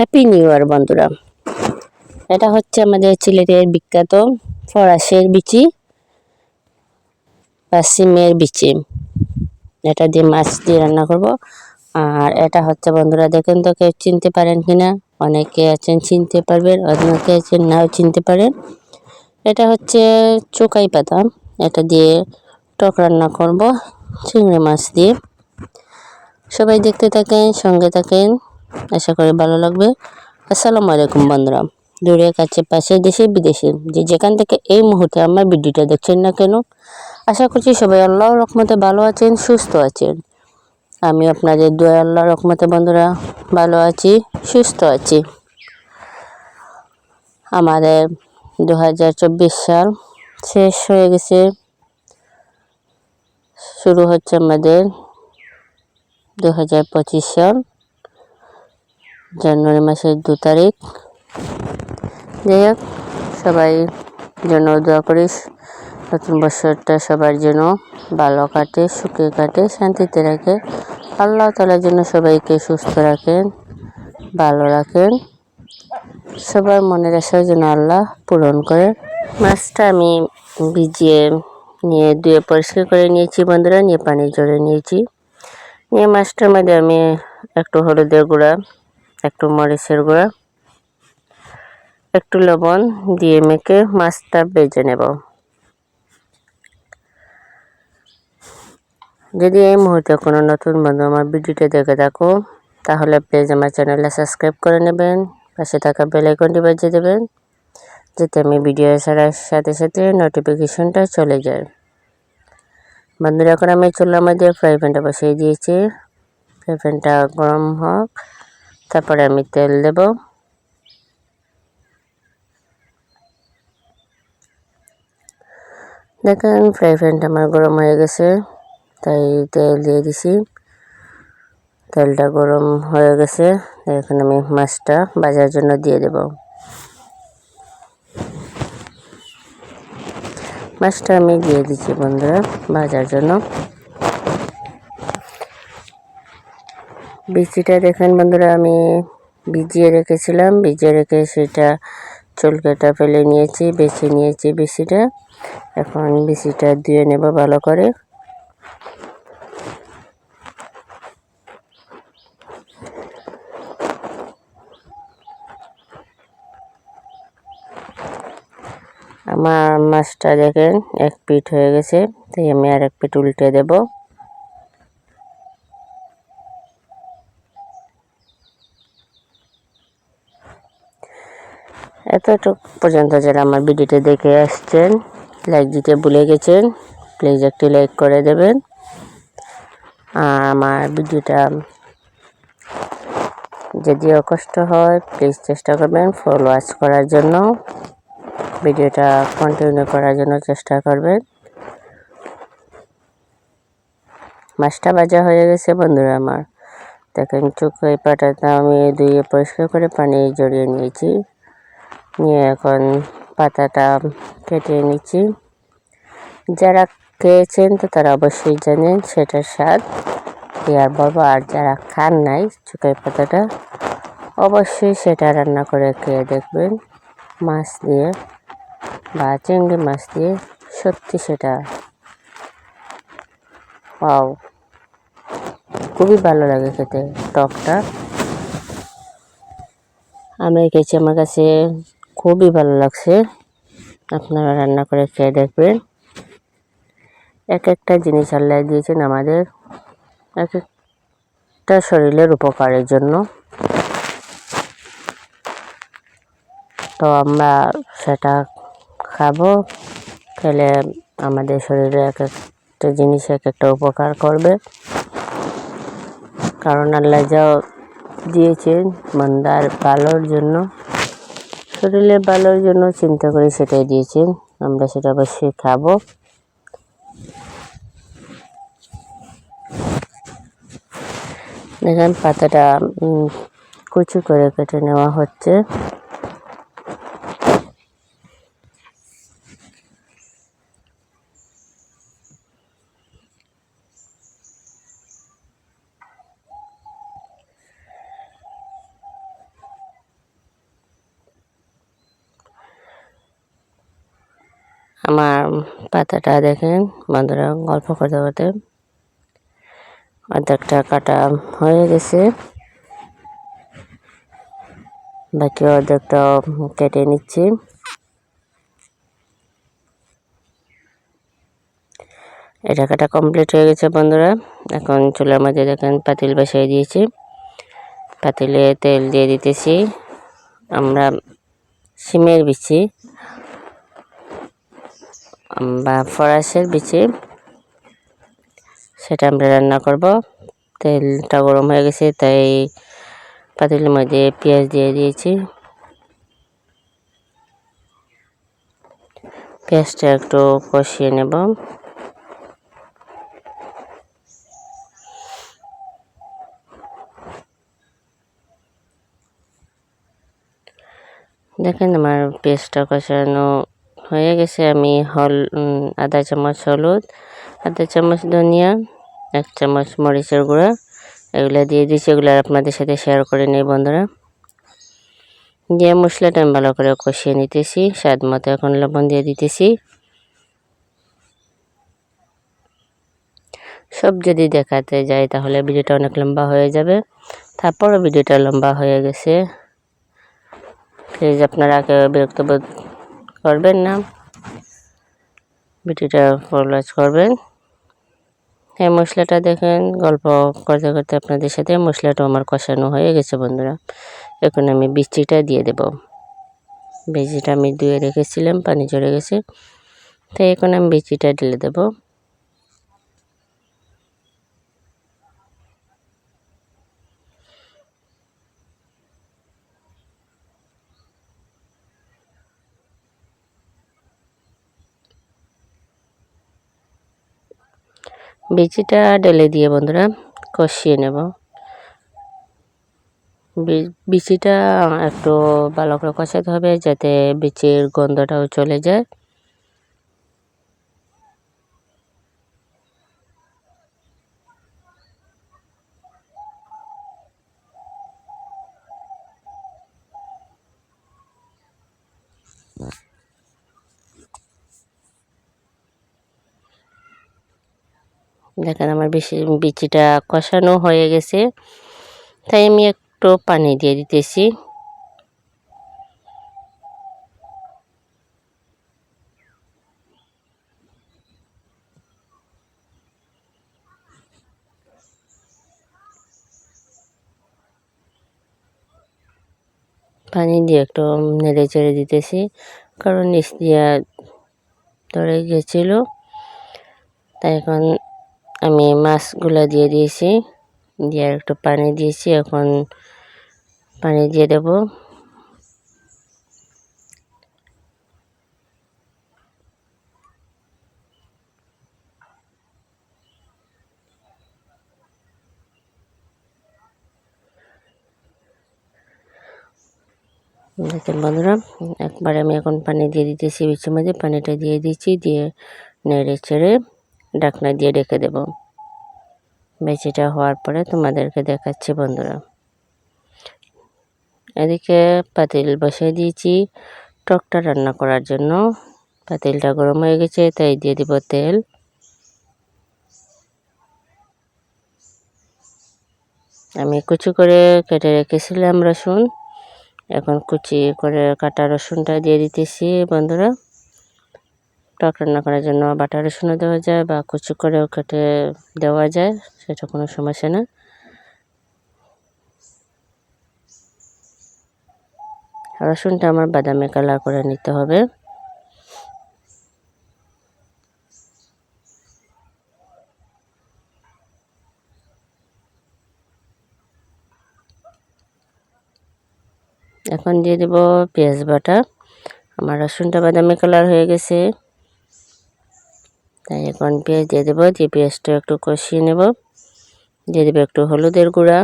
Happy new year বন্ধুরা। এটা হচ্ছে আমাদের সিলেটের বিখ্যাত ফরাসের বিচি বা সিমের বিচি। এটা দিয়ে মাছ দিয়ে রান্না করব। আর এটা হচ্ছে, বন্ধুরা, দেখেন তো কেউ চিনতে পারেন কিনা? অনেকে আছেন, চিনতে পারবেন, অনেকে আছেন, নাও চিনতে পারেন। এটা হচ্ছে চোকাই পাতা। এটা দিয়ে টক রান্না করব, চিংড়ি মাছ দিয়ে। সবাই দেখতে থাকেন, সঙ্গে থাকেন। আশা করি ভালো লাগবে। আসসালামু আলাইকুম বন্ধুরা। দূরে কাছে, পাশে দেশে, বিদেশে যে যেখান থেকে এই মুহূর্তে আমার ভিডিওটা দেখছেন না কেন, আশা করছি সবাই আল্লাহ রকমতে ভালো আছেন, সুস্থ আছেন। আমি আপনাদের দোয়া আল্লাহ রকমতে বন্ধুরা ভালো আছি, সুস্থ আছি। আমাদের দুহাজার চব্বিশ সাল শেষ হয়ে গেছে। শুরু হচ্ছে আমাদের দুহাজার পঁচিশ সাল। জানুয়ারি মাসের দু তারিখ। যাই হোক, সবাই জন্য দোয়া করিস, নতুন বছরটা সবার যেন ভালো কাটে, সুখে কাটে, শান্তিতে রাখে। আল্লাহ তালার জন্য সবাইকে সুস্থ রাখেন, ভালো রাখেন। সবার মনের আশার জন্য আল্লাহ পূরণ করে মাছটা আমি ভিজিয়ে নিয়ে ধুয়ে পরিষ্কার করে নিয়েছি বন্ধুরা, নিয়ে পানি জড়ে নিয়েছি। নিয়ে মাছটার মধ্যে আমি একটু হলুদের গুঁড়া একটু মরিচের গুঁড়া, একটু লবণ দিয়ে মেখে মাছটা বেজে নেব। যদি এই মুহূর্তে কোনো নতুন বন্ধু আমার ভিডিওটা দেখে থাকো, তাহলে প্লিজ আমার চ্যানেলে সাবস্ক্রাইব করে নেবেন, পাশে থাকা বেল আইকনটি বাজিয়ে দেবেন, যাতে আমি ভিডিও ছাড়ার সাথে সাথে নোটিফিকেশনটা চলে যায়। বন্ধুরা, এখন আমি চুলার মধ্যে ফ্রাই প্যানটা বসিয়ে দিয়েছি। ফ্রাই প্যানটা গরম হোক তারপরে আমি তেল দেব। দেখেন ফ্রাই প্যানটা আমার গরম হয়ে গেছে, তাই তেল দিয়ে দিছি। তেলটা গরম হয়ে গেছে, এখন আমি মাছটা বাজার জন্য দিয়ে দেব। মাছটা আমি দিয়ে দিচ্ছি বন্ধুরা বাজার জন্য। বিচিটা দেখেন বন্ধুরা, আমি ভিজিয়ে রেখেছিলাম। ভিজিয়ে রেখে সেটা চুলকেটা ফেলে নিয়েছি, বেছে নিয়েছি বিচিটা এখন বিচিটা দিয়ে নেব ভালো করে। আমার মাছটা দেখেন, এক পিঠ হয়ে গেছে, তাই আমি আর এক পিঠ উল্টে দেব। এতটুক পর্যন্ত যারা আমার ভিডিওটি দেখে আসছেন লাইক দিতে ভুলে গেছেন প্লিজ একটি লাইক করে দেবেন। আর আমার ভিডিওটা যদিও কষ্ট হয় প্লিজ চেষ্টা করবেন ফুল ওয়াচ করার জন্য। ভিডিওটা কন্টিনিউ করার জন্য চেষ্টা করবেন। মাছটা ভাজা হয়ে গেছে বন্ধুরা আমার। দেখেন চোখে পাটাটা আমি ধুয়ে পরিষ্কার করে পানি জড়িয়ে নিয়েছি। নিয়ে এখন পাতাটা কেটে নিচ্ছি। যারা খেয়েছেন তো তারা অবশ্যই জানেন সেটার স্বাদ। আর বলব, আর যারা খান নাই চুকাই পাতাটা, অবশ্যই সেটা রান্না করে খেয়ে দেখবেন। মাছ দিয়ে বা চিংড়ি মাছ দিয়ে সত্যি সেটা পাও খুবই ভালো লাগে খেতে, টকটা। আমি খেয়েছি আমার কাছে খুবই ভালো লাগছে। আপনারা রান্না করে খেয়ে দেখবেন। এক একটা জিনিস আল্লাহ দিয়েছেন আমাদের। এক একটা শরীরের উপকারের জন্য। তো আমরা সেটা খাব। খেলে আমাদের শরীরে এক একটা জিনিস এক একটা উপকার করবে। কারণ আল্লাহ যা দিয়েছেন মন্দার ভালোর জন্য। শরীরের ভালোর জন্য চিন্তা করে সেটাই দিয়েছেন। আমরা সেটা অবশ্যই খাব। দেখেন পাতাটা কুচু করে কেটে নেওয়া হচ্ছে। আমার পাতাটা দেখেন, বন্ধুরা, গল্প করতে করতে অর্ধেকটা কাটা হয়ে গেছে। বাকি অর্ধেকটা কেটে নিচ্ছি। এটা কাটা কমপ্লিট হয়ে গেছে, বন্ধুরা। এখন চুলার মধ্যে দেখেন পাতিল বসিয়ে দিয়েছি। পাতিলে তেল দিয়ে দিতেছি। আমরা সিমের বিচি। বা ফরাসের বিচি, সেটা আমরা রান্না করব। তেলটা গরম হয়ে গেছে, তাই পাতিলের মধ্যে পেঁয়াজ দিয়ে দিয়েছি। পেঁয়াজটা একটু কষিয়ে নেব। দেখেন আমার পেস্টটা কষানো হয়ে গেছে, আমি হল আধা চামচ হলুদ আধা চামচ ধনিয়া, এক চামচ মরিচের গুঁড়া, এগুলো দিয়ে দিচ্ছি এগুলো আপনাদের সাথে শেয়ার করে নেই বন্ধুরা। দিয়ে মশলাটা আমি ভালো করে কষিয়ে নিতেছি, স্বাদ মতো এখন লবণ দিয়ে দিতেছি। সব যদি দেখাতে যাই তাহলে ভিডিওটা অনেক লম্বা হয়ে যাবে। তারপরও ভিডিওটা লম্বা হয়ে গেছে। প্লিজ আপনারা কেউ বিরক্ত করবেন না। ভিডিওটা ফলোয়াজ করবেন। এই মশলাটা দেখেন, গল্প করতে করতে আপনাদের সাথে মশলাটা আমার কষানো হয়ে গেছে বন্ধুরা। এখন আমি বিচিটা দিয়ে দেব। বিচিটা আমি ধুয়ে রেখেছিলাম, পানি চড়ে গেছে। তাই এখন আমি বিচিটা ঢেলে দেবো। বিচিটা ঢেলে দিয়ে বন্ধুরা কষিয়ে নেব। বিচিটা একটু ভালো করে কষাতে হবে যাতে বিচির গন্ধটাও চলে যায়। দেখেন আমার বেশি বিচিটা কষানো হয়ে গেছে। তাই আমি একটু পানি দিয়ে দিতেছি। পানি দিয়ে একটু নেড়ে চেড়ে দিতেছি, কারণ নিচ দিয়া ধরে গেছিল। তাই এখন আমি মাছগুলো দিয়ে দিয়েছি। দিয়ে একটু পানি দিয়েছি, এখন পানি দিয়ে দেব। দেখেন বন্ধুরা, একবার আমি এখন পানি দিয়ে দিতেছি, বিচের মধ্যে পানিটা দিয়ে দিচ্ছি দিয়ে নেড়ে চেড়ে ঢাকনা দিয়ে রেখে দেব। বেচিটা হওয়ার পরে তোমাদেরকে দেখাচ্ছি বন্ধুরা। এদিকে পাতিল বসিয়ে দিয়েছি টকটা রান্না করার জন্য। পাতিলটা গরম হয়ে গেছে, তাই দিয়ে দিব তেল। আমি কুচি করে কেটে রেখেছিলাম রসুন। এখন কুচি করে কাটা রসুনটা দিয়ে দিতেছি বন্ধুরা। টক রান্না করার জন্য বাটা রসুনও দেওয়া যায় বা কুচি করেও কেটে দেওয়া যায়, সেটা কোনো সমস্যা না। রসুনটা আমার বাদামি কালার করে নিতে হবে। এখন দিয়ে দেব পেঁয়াজ বাটা। আমার রসুনটা বাদামি কালার হয়ে গেছে। তাই এখন পেঁয়াজ দিয়ে দেবো, দিয়ে পেঁয়াজটা একটু কষিয়ে নেব। দিয়ে দেবো একটু হলুদের গুঁড়া।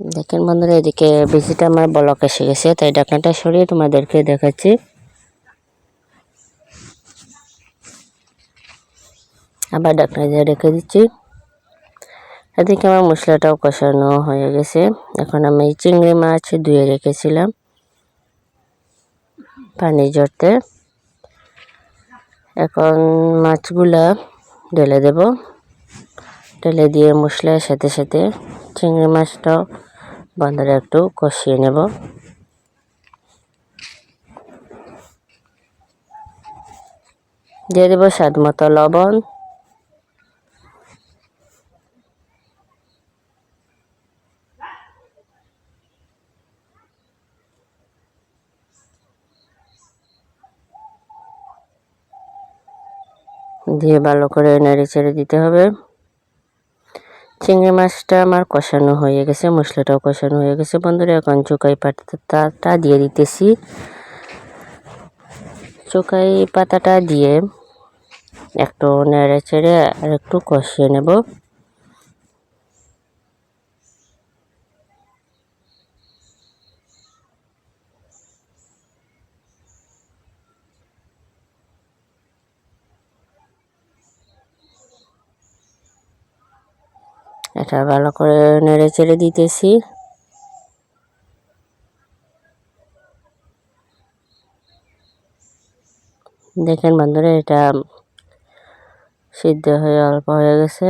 দেখেন বন্ধুরা, এদিকে বেশিটা আমার বলক এসে গেছে, তাই ডাকনাটা সরিয়ে তোমাদেরকে দেখাচ্ছি। আবার ডাকনা দিয়ে রেখে দিচ্ছি। এদিকে আমার মশলাটাও কষানো হয়ে গেছে। এখন আমি চিংড়ি মাছ ধুয়ে রেখেছিলাম। পানি জড়তে এখন মাছগুলা ঢেলে দেব। ঢেলে দিয়ে মশলার সাথে সাথে চিংড়ি মাছটাও বন্ধরে একটু কষিয়ে নেব। দিয়ে দেবো স্বাদ মতো লবণ। দিয়ে ভালো করে নেড়ে ছেড়ে দিতে হবে। চিংড়ি মাছটা আমার কষানো হয়ে গেছে, মশলাটাও কষানো হয়ে গেছে। বন্ধুরা, এখন চুকাই পাতাটা দিয়ে দিতেছি। চুকাই পাতাটা দিয়ে একটু নেড়ে চেড়ে আর একটু কষিয়ে নেব। এটা ভালো করে নেড়ে চেড়ে দিতেছি। দেখেন বন্ধুরা, এটা সিদ্ধ হয়ে অল্প হয়ে গেছে।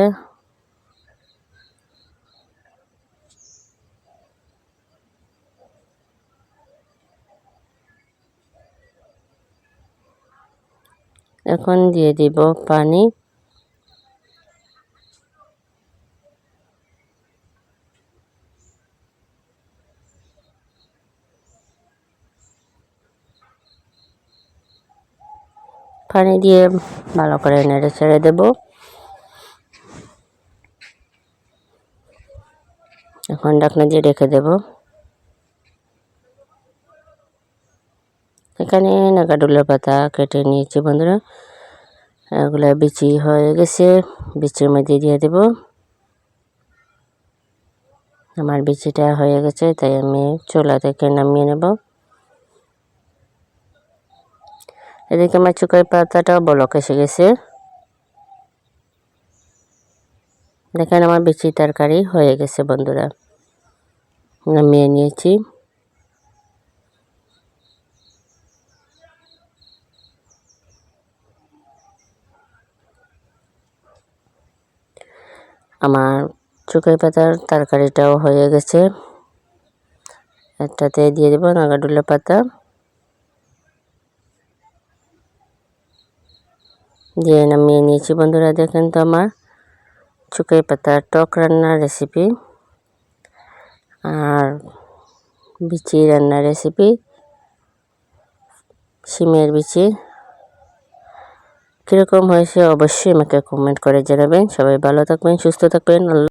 এখন দিয়ে দিব পানি। পানি দিয়ে ভালো করে নেড়ে ছেড়ে দেব। এখন ডাকনা দিয়ে রেখে দেব। এখানে নাগাডুলের পাতা কেটে নিয়েছি বন্ধুরা। এগুলো বিচি হয়ে গেছে, বিচির মধ্যে দিয়ে দেব। আমার বিচিটা হয়ে গেছে, তাই আমি চোলা থেকে নামিয়ে নেব। এদিকে আমার চুকাই পাতাটাও বলক এসে গেছে। দেখেন আমার বিচি তরকারি হয়ে গেছে, বন্ধুরা। নামিয়ে নিয়েছি। আমার চুকাই পাতার তরকারিটাও হয়ে গেছে। একটাতে দিয়ে দেবো নাগাডুলা পাতা। দিয়ে নামিয়ে নিয়েছি। বন্ধুরা দেখেন তো আমার চুকাই পাতার টক রান্নার রেসিপি আর বিচি রান্নার রেসিপি সিমের বিচি। কীরকম হয়েছে অবশ্যই আমাকে কমেন্ট করে জানাবেন। সবাই ভালো থাকবেন, সুস্থ থাকবেন।